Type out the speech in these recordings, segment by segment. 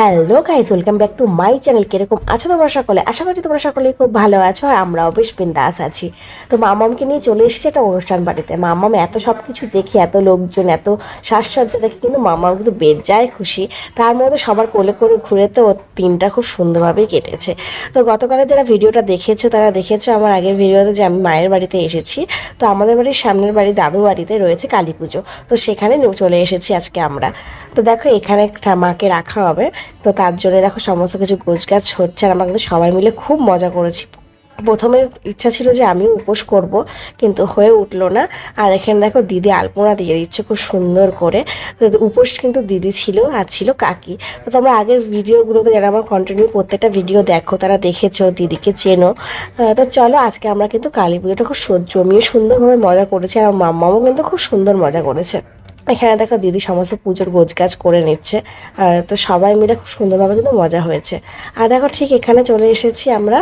Hello guys welcome back to my channel কীরকম আছো তোমরা সকলে? আশা করছি তোমরা সকলেই খুব ভালো আছো আর আমরাও বেশ বিন্দাস আছি। তো মামামকে নিয়ে চলে এসেছে একটা অনুষ্ঠান বাড়িতে। মামাম এত সব কিছু দেখে, এত লোকজন, এত সাজসজ্জা দেখে কিন্তু মামাম কিন্তু বেজায় খুশি। তার মধ্যে সবার কোলে করে ঘুরে তো দিনটা খুব সুন্দরভাবেই কেটেছে। তো গতকালে যারা ভিডিওটা দেখেছ, তারা দেখেছ আমার আগের ভিডিওতে যে আমি মায়ের বাড়িতে এসেছি। তো আমাদের বাড়ির সামনের বাড়ি দাদু বাড়িতে রয়েছে কালী পুজো তো সেখানে চলে এসেছি আজকে আমরা। তো দেখো এখানে একটা মাকে রাখা হবে। তো তার জন্য দেখো সমস্ত কিছু গোছ গাছ হচ্ছে আর আমরা কিন্তু সবাই মিলে খুব মজা করেছি। প্রথমে ইচ্ছা ছিল যে আমিও উপোস করব, কিন্তু হয়ে উঠল না। আর এখানে দেখো দিদি আলপনা দিয়ে দিচ্ছে খুব সুন্দর করে। উপোস কিন্তু দিদি ছিল আর ছিল কাকি। তো তোমরা আগের ভিডিওগুলোতে যারা আমার কন্টিনিউ প্রত্যেকটা ভিডিও দেখো, তারা দেখেছ, দিদিকে চেনো। তো চলো আজকে আমরা কিন্তু কালী পুজোটা খুব জমিয়ে সুন্দরভাবে মজা করেছি। আর আমার মাম্মাও কিন্তু খুব সুন্দর মজা করেছে। এখানে দেখো দিদি সমস্ত পুজোর গোছগাছ করে নিচ্ছে তো সবাই মিলে খুব সুন্দরভাবে কিন্তু মজা হয়েছে। আর দেখো ঠিক এখানে চলে এসেছি আমরা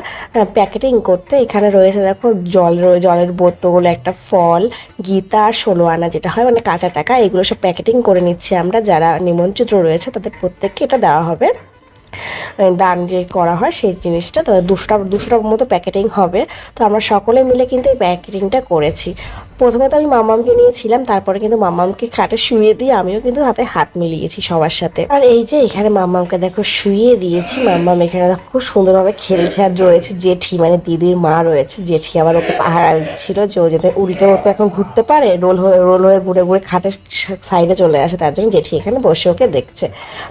প্যাকেটিং করতে। এখানে রয়েছে দেখো জল জলের বোতল, একটা ফল, গীতা, আর ষোলো আনা যেটা হয় মানে কাঁচা টাকা, এগুলো সব প্যাকেটিং করে নিচ্ছি আমরা। যারা নিমন্ত্রিত রয়েছে তাদের প্রত্যেককে এটা দেওয়া হবে। দান যে করা হয় সেই জিনিসটা তো দুশোটা দুশোটার মতো প্যাকেটিং হবে। তো আমরা সকলে মিলে কিন্তু এই প্যাকেটিংটা করেছি। প্রথমে তো আমি মামামকে নিয়েছিলাম, তারপরে কিন্তু মামামকে খাটে শুয়ে দিয়ে আমিও কিন্তু হাতে হাত মিলিয়েছি সবার সাথে। আর এই যে এখানে মামামকে দেখো শুয়ে দিয়েছি, মামাম এখানে খুব সুন্দরভাবে খেলছে আর রয়েছে জেঠি মানে দিদির মা রয়েছে। জেঠি আবার ওকে পাহারা ছিল যে ও যাতে উল্টে মতো এখন ঘুরতে পারে, রোল হয়ে রোল হয়ে ঘুরে ঘুরে খাটের সাইডে চলে আসে, তার জন্য জেঠি এখানে বসে ওকে দেখছে।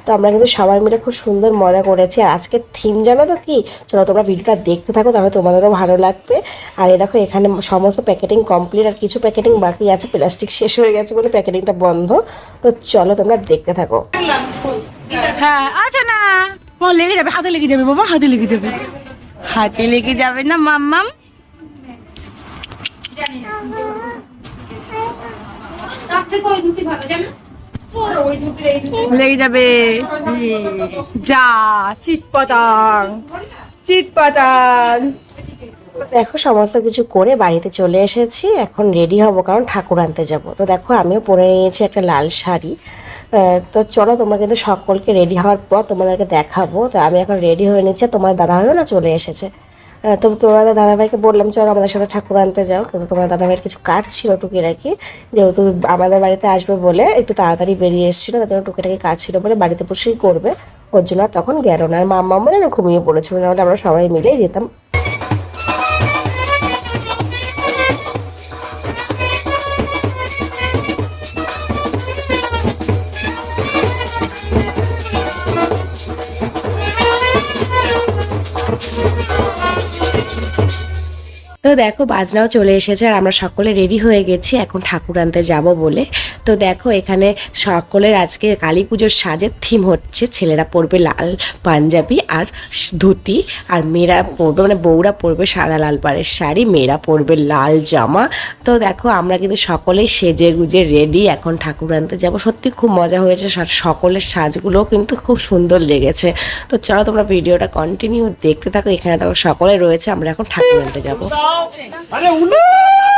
তো আমরা কিন্তু সবাই মিলে খুব সুন্দর মজা করেছি। আর আজকে থিম জানো তো কি? চলো তোমরা ভিডিওটা দেখতে থাকো তাহলে তোমাদেরও ভালো লাগবে। আর এই দেখো এখানে সমস্ত প্যাকেটিং কমপ্লিট আর কিছু প্যাকেটিং বাকি আছে। প্লাস্টিক শেষ হয়ে গেছে বলে প্যাকেটিংটা বন্ধ। তো চলো তোমরা দেখতে থাকো। হ্যাঁ আছে না। লেগে যাবে হাতে লেগে যাবে বাবা হাতে লেগে যাবে। হাতে লেগে যাবে না মাম্মাম? যাবে। যা চিট পটাং দেখো, সমস্ত কিছু করে বাড়িতে চলে এসেছি। এখন রেডি হব, কারণ ঠাকুর আনতে যাব। তো দেখো, আমিও পরে নিয়েছি একটা লাল শাড়ি। তো চলো, তোমরা কিন্তু সকলকে রেডি হওয়ার পর তোমাদেরকে দেখাবো। তো আমি এখন রেডি হয়ে নিচ্ছি। তোমার দাদা হয়েও না চলে এসেছে। তো তোমাদের দাদাভাইকে বললাম, চলো আমাদের সাথে ঠাকুর আনতে যাও। কিন্তু তোমার দাদাভাইয়ের কিছু কাজ ছিল টুকিটাকি, যেহেতু আমাদের বাড়িতে আসবে বলে একটু তাড়াতাড়ি বেরিয়ে এসেছিল, তার জন্য টুকিটাকি কাজ ছিল বলে বাড়িতে বসেই করবে। ওর জন্য তখন গেল না। আর মাম্মা মানে ঘুমিয়ে পড়েছিল, নাহলে আমরা সবাই মিলেই যেতাম। তো দেখো, বাজনাও চলে এসেছে আর আমরা সকলে রেডি হয়ে গেছি। এখন ঠাকুর আনতে যাব বলে। তো দেখো, এখানে সকলের আজকে কালী পুজোর সাজের থিম হচ্ছে ছেলেরা পরবে লাল পাঞ্জাবি আর ধুতি আর মেয়েরা পরবে মানে বউরা পরবে সাদা লাল পাড়ের শাড়ি, মেয়েরা পরবে লাল জামা। তো দেখো, আমরা কিন্তু সকলেই সেজে গুজে রেডি এখন ঠাকুর আনতে যাব। সত্যি খুব মজা হয়েছে সকলের সাজগুলোও কিন্তু খুব সুন্দর লেগেছে। তো চলো তোমরা ভিডিওটা কন্টিনিউ দেখতে থাকো। এখানে দেখো, সকলে রয়েছে, আমরা এখন ঠাকুর আনতে যাব। আমার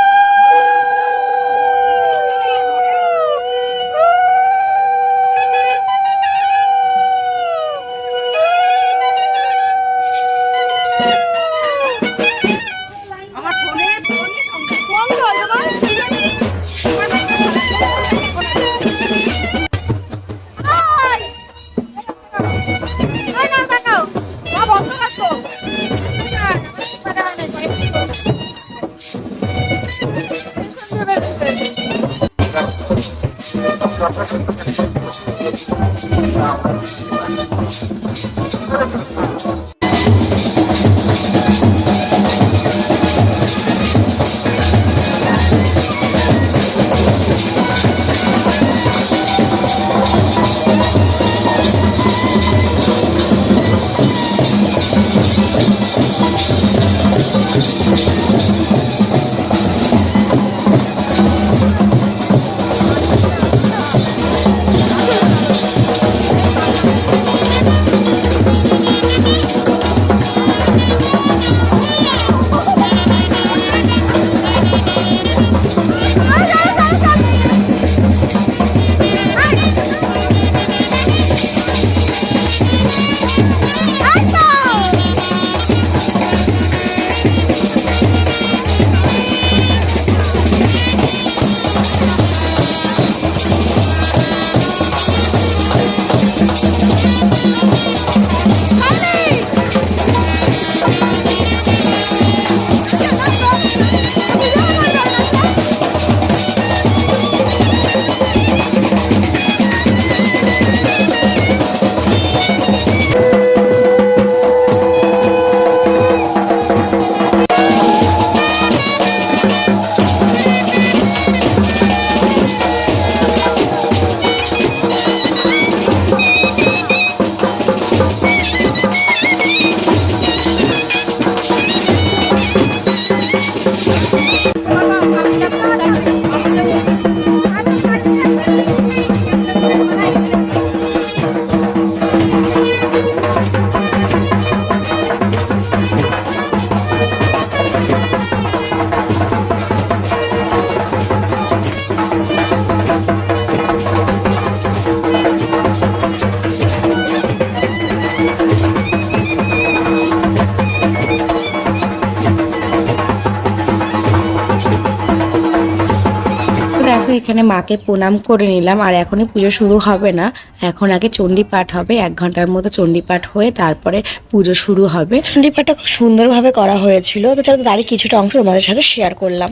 এখানে মাকে প্রণাম করে নিলাম আর এখনই পুজো শুরু হবে না এখন আগে চণ্ডী পাঠ হবে এক ঘন্টার মতো চণ্ডী পাঠ হয়ে তারপরে পুজো শুরু হবে চণ্ডী পাঠটা খুব সুন্দরভাবে করা হয়েছিল তো চলো তারই কিছুটা অংশ তোমাদের সাথে শেয়ার করলাম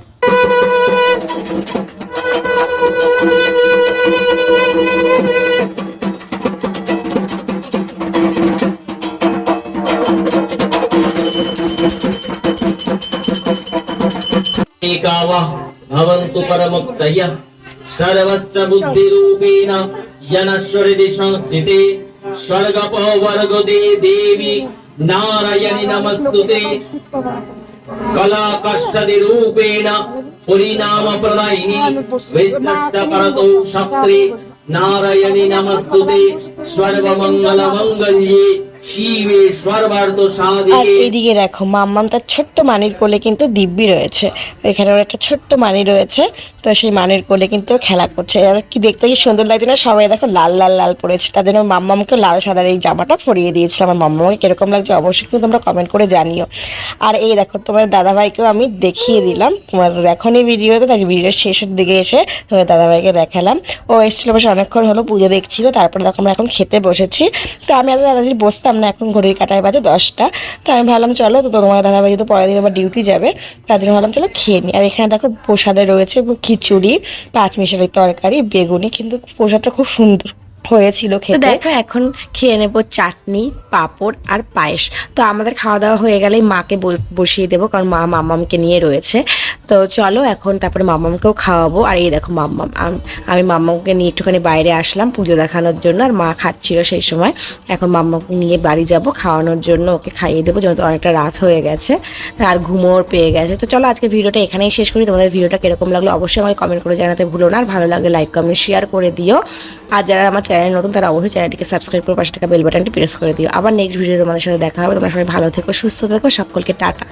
एकावः भवन्तु परमुक्तयः सर्वस्य बुद्धिरूपेण यनश्वरिति संस्थिते स्वर्गपवर्गदे देवी नारायणि नमस्तुते कलाकष्टदिरूपेण परिणामप्रदायिनि विष्णश्च परतो शक्रे नारायणि नमस्तुते सर्वमङ्गलमङ्गल्ये शिवे सर्वार्थ এদিকে দেখো, মাম্মাম তার ছোট্ট মানির কোলে কিন্তু দিব্যি রয়েছে। এখানে ওর একটা ছোট্ট মানি রয়েছে, তো সেই মানির কোলে কিন্তু খেলা করছে। আর কি দেখতে কি সুন্দর লাগছে না, সবাই দেখো লাল লাল লাল পড়েছে তার জন্য মাম্মামকে লাল, সাদার এই জামাটা পরিয়ে দিয়েছে আমার মাম্মামকে কীরকম লাগছে অবশ্যই কিন্তু তোমরা কমেন্ট করে জানিও। আর এই দেখো, তোমার দাদাভাইকেও আমি দেখিয়ে দিলাম। তোমরা দেখো নি ভিডিওতে তাই ভিডিওর শেষের দিকে এসে তোমার দাদাভাইকে দেখালাম। ও এসেছিল বেশ অনেকক্ষণ হলো পুজো দেখছিল, তারপরে দেখো আমরা এখন খেতে বসেছি। তো আমি আর দিদি বসতাম না, এখন ঘড়ির কাটায় বাজে দশটা। তো আমি ভাবলাম, চলো তো তোমার দাদাভাই যেহেতু পরের দিন আবার ডিউটি যাবে, তার জন্য ভাবলাম চলো খেয়ে নিই আর এখানে দেখো প্রসাদে রয়েছে খিচুড়ি পাঁচ মিশালি তরকারি, বেগুনি, কিন্তু প্রসাদটা খুব সুন্দর। হয়েছিল খেতে। দেখো এখন খেয়ে নেব চাটনি পাঁপড় আর পায়েস। তো আমাদের খাওয়া দাওয়া হয়ে গেলেই মাকে বসিয়ে দেবো কারণ মা মাম্মামকে নিয়ে রয়েছে। তো চলো এখন তারপরে মাম্মামকেও খাওয়াবো। আর এই দেখো মাম্মাম আমি মাম্মামকে নিয়ে একটুখানি বাইরে আসলাম পুজো দেখানোর জন্য আর মা খাচ্ছিল সেই সময়। এখন মাম্মাকে নিয়ে বাড়ি যাব খাওয়ানোর জন্য ওকে খাইয়ে দেবো যেহেতু অনেকটা রাত হয়ে গেছে আর ঘুমোর পেয়ে গেছে। তো চলো আজকে ভিডিওটা এখানেই শেষ করি। তোমাদের ভিডিওটা কীরকম লাগল অবশ্যই আমাকে কমেন্ট করে জানাতে ভুলো না আর ভালো লাগলে লাইক কমেন্ট শেয়ার করে দিও। আর যারা আমার চ্যানেল নতুন তারা অবশ্যই চ্যানেলটিকে সাবস্ক্রাইব করে পাশে থাকা বেল বাটনটি প্রেস করে দিও। আবার নেক্সট ভিডিও তোমাদের সাথে দেখা হবে। তোমরা সবাই ভালো থেকো, সুস্থ থেকো, সকলকে টাটা।